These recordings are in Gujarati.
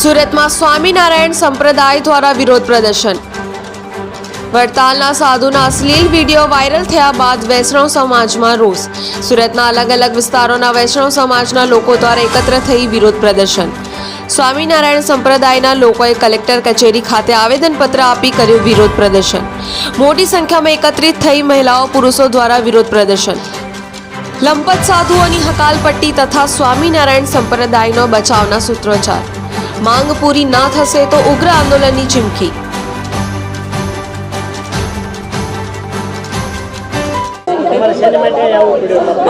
સુરતમાં સ્વામિનારાયણ સંપ્રદાય દ્વારા વિરોધ પ્રદર્શન. વડતાલના સાધુના અશ્લીલ વીડિયો વાયરલ થયા બાદ વૈષ્ણવ સમાજમાં રોષ. સુરતના અલગ અલગ વિસ્તારોના વૈષ્ણવ સમાજના લોકો દ્વારા એકત્ર થઈ વિરોધ પ્રદર્શન. સ્વામિનારાયણ સંપ્રદાયના લોકોએ કલેક્ટર કચેરી ખાતે આવેદનપત્ર આપી કર્યું વિરોધ પ્રદર્શન. મોટી સંખ્યામાં એકત્રિત થઈ મહિલાઓ પુરુષો દ્વારા વિરોધ પ્રદર્શન. લંપત સાધુઓની હકાલપટ્ટી તથા સ્વામિનારાયણ સંપ્રદાયનો બચાવના સૂત્રોચ્ચાર. માંગ પૂરી ના થશે તો ઉગ્ર આંદોલનની ચીમકી.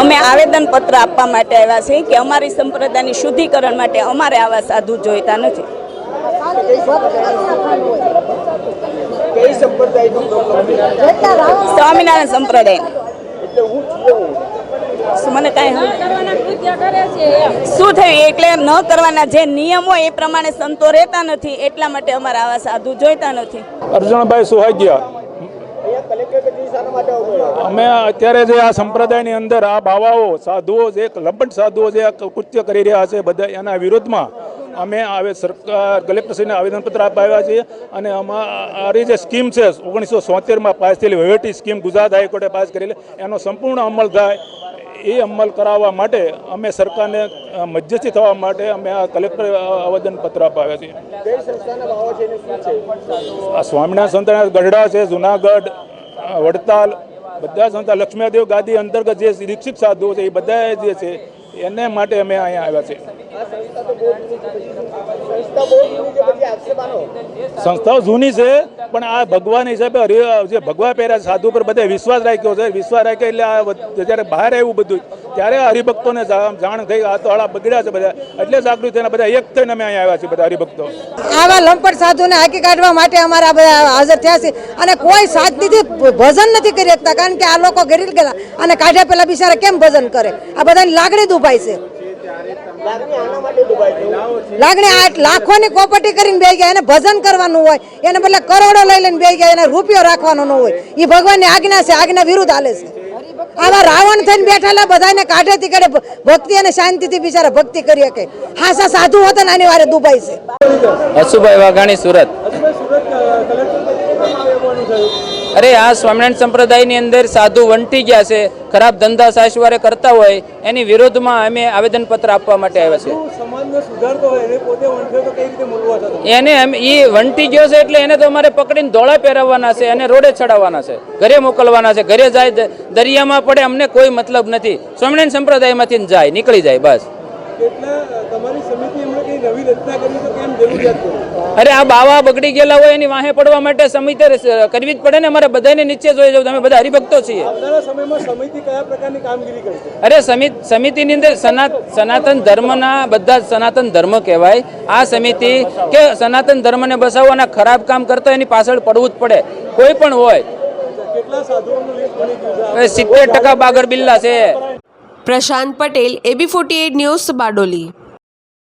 અમે આવેદન પત્ર આપવા માટે આવ્યા છીએ કે અમારી સંપ્રદાયની શુદ્ધિકરણ માટે અમારે આવા સાધુ જોઈતા નથી. સ્વામિનારાયણ સંપ્રદાય. મને કાંઈ શું થયું? એટલે ન કરવાના જે નિયમ હોય એ પ્રમાણે સંતો રહેતા નથી એટલા માટે અમારા આવા સાધુ જોઈતા નથી. અર્જુનભાઈ સુહાગિયા. અમે અત્યારે જે આ સંપ્રદાયની અંદર આ બાવાઓ સાધુઓ જે લંબટ સાધુઓ જે આ કૃત્ય કરી રહ્યા છે બધા એના વિરોધમાં અમે આવે સરકાર કલેક્ટરશ્રીને આવેદનપત્ર અપાવ્યા છીએ અને અમારી જે સ્કીમ છે ઓગણીસો સોતેરમાં પાસ થયેલી વહીવટી સ્કીમ ગુજરાત હાઈકોર્ટે પાસ કરેલી એનો સંપૂર્ણ અમલ થાય એ અમલ કરાવવા માટે અમે સરકારને મધ્યસ્થી થવા માટે અમે આ કલેક્ટર આવેદનપત્ર અપાવ્યા છીએ સંસ્થાના આ સ્વામિનારાયણ સંતાન ગઢડા છે જુનાગઢ વડતાલ બધા સંસ્થા લક્ષ્મીદેવ ગાદી અંતર્ગત જે દીક્ષિત સાધુઓ છે એ બધા જે છે એને માટે અમે અહીંયા આવ્યા છે. સંસ્થાઓ જૂની છે, પણ આ ભગવાન હિસાબે જે ભગવા પહેર્યા સાધુ પર બધે વિશ્વાસ રાખ્યો છે. વિશ્વાસ રાખ્યો એટલે આ જ્યારે બહાર આવ્યું બધું, ત્યારે હરિભક્તોને જાણ થઈ, આ તો આળા બગડ્યા છે બધા. એટલે જાગૃત થઈને બધા એક થઈને અમે અહીંયા આવ્યા છીએ બધા હરિભક્તો. આવા લંપટ સાધુને હાકી કાઢવા માટે અમારા બધા હાજર થયા છે. અને કોઈ શાંતિથી ભજન નથી કરી શકતા, કારણ કે આ લોકો ગરીબ ગયા અને કાઢ્યા પેલા બિચારા કેમ ભજન કરે? આ બધાની લાગણી દુભાય છે. લાગણી આઠ લાખોની કોપટી કરીને બે ગયા એને ભજન કરવાનું હોય એને બદલે કરોડો લઈ લઈને બે ગયા એને રૂપિયો રાખવાનો ન હોય. એ ભગવાનની આજ્ઞા છે આજ્ઞા વિરુદ્ધ હાલે છે. આવા રાવણ થઈને બેઠેલા બધાને કાઢે થી કાઢે ભક્તિ અને શાંતિથી બિચારા ભક્તિ કરી શકે. હાસા સાધુ હોતા ને આની વારે દુભાઈ છે. હસુભાઈ વાઘાણી સુરત. અરે આ સ્વામિનારાયણ સંપ્રદાયની અંદર સાધુ વંટી ગયા છે ખરાબ ધંધા સાસવારે કરતા હોય એની વિરોધમાં અમે આવેદનપત્ર આપવા માટે આવ્યા છે. એને ઈ વંટી ગયો છે એટલે એને તો અમારે પકડીને ધોળા પહેરાવવાના છે અને રોડે ચડાવવાના છે ઘરે મોકલવાના છે ઘરે જાય દરિયામાં પડે અમને કોઈ મતલબ નથી. સ્વામિનારાયણ સંપ્રદાયમાંથી જાય નીકળી જાય બસ. તમારી સમિતિ નવી રચના કરી તો કેમ જરૂરિયાત અરે આ બાવા બગડી ગયેલા હોય એની વાહે પડવા માટે સમિતિ કરવી જ પડે ને. અમારે બધાને નીચે જોઈ જવું તમે બધા હરિભક્તો છીએ. સમિતિ કયા પ્રકારની કામગીરી કરશે? અરે સમિત સમિતિની અંદર સનાત સનાતન ધર્મના બધા જ સનાતન ધર્મ કહેવાય. આ સમિતિ કે સનાતન ધર્મને બસાવવાના ખરાબ કામ કરતો એની પાછળ પડવું જ પડે. કોઈ પણ હોય. સિત્તેર ટકા બાગર બિલ્લા છે. Prashant Patel AB forty news Bardoli.